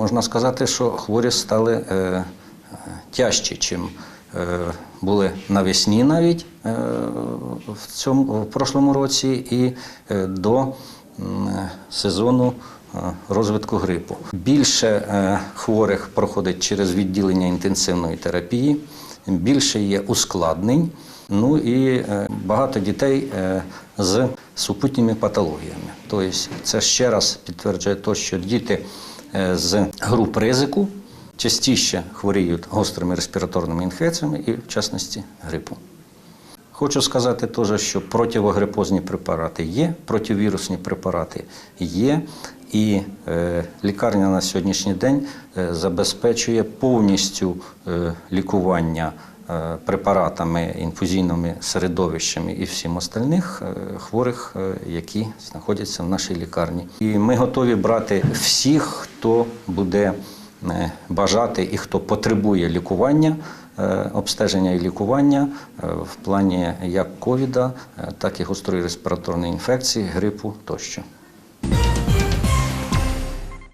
Можна сказати, що хворі стали е, е, тяжчі, чим е, були навесні навіть в цьому в прошлому році і до сезону розвитку грипу. Більше хворих проходить через відділення інтенсивної терапії, більше є ускладнень. Ну і багато дітей з супутніми патологіями. Тобто це ще раз підтверджує те, що діти з груп ризику частіше хворіють гострими респіраторними інфекціями і, в частності, грипу. Хочу сказати теж, що противогрипозні препарати є, противірусні препарати є, і е, лікарня на сьогоднішній день е, забезпечує повністю е, лікування препаратами, інфузійними середовищами і всім остальних хворих, які знаходяться в нашій лікарні. І ми готові брати всіх, хто буде бажати і хто потребує лікування, обстеження і лікування в плані як ковіда, так і гострої респіраторної інфекції, грипу тощо.